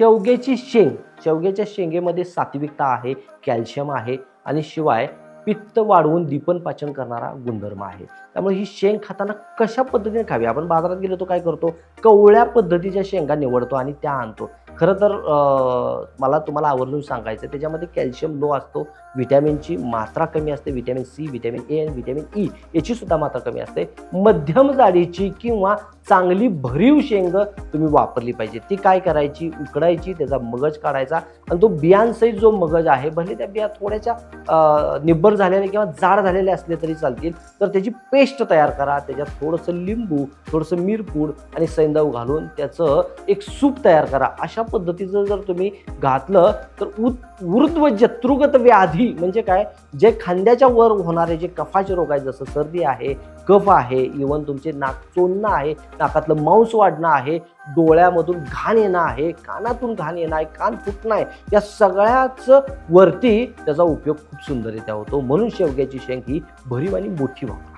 शेवग्याची शेंग. शेवग्याच्या शेंगेमध्ये सात्विकता आहे कॅल्शियम आहे आणि शिवाय पित्त वाढवून दीपन पाचन करणारा गुणधर्म आहे. त्यामुळे ही शेंग खाताना कशा पद्धतीने खावी? आपण बाजारात गेलो तो काय करतो? कवळ्या पद्धतीच्या शेंगा निवडतो आणि त्या आणतो. खरं तर मला तुम्हाला आवर्जून सांगायचं त्याच्यामध्ये कॅल्शियम लो असतो व्हिटॅमिनची मात्रा कमी असते व्हिटॅमिन सी व्हिटॅमिन ए आणि व्हिटॅमिन ई याची सुद्धा मात्रा कमी असते. मध्यम जाडीची किंवा चांगली भरीव शेंग तुम्ही वापरली पाहिजे. ती काय करायची? उकडायची त्याचा मगज काढायचा आणि तो बियांसहित जो मगज आहे भले त्या बिया थोड्याशा निब्बर झालेल्या किंवा जाड झालेले असले तरी चालतील तर त्याची पेस्ट तयार करा. त्याच्यात थोडंसं लिंबू थोडंसं मिरपूड आणि सैंदव घालून त्याचं एक सूप तयार करा. अशा पद्धतीचं जर तुम्ही घातलं तर उत ऊर्ध्व जत्रुगत व्याधी म्हणजे काय? जे खांद्याच्या वर होणारे जे कफाचे रोग आहेत जसं सर्दी आहे कफ आहे इवन तुमचे नाक चोंदणं आहे नाकातलं मांस वाढणं आहे डोळ्यामधून घाण येणं आहे कानातून घाण येणं आहे कान फुटणं आहे या सगळ्याच वरती त्याचा उपयोग खूप सुंदररित्या होतो. म्हणून शेवग्याची शेंग ही भरीव आणि मोठी वापर.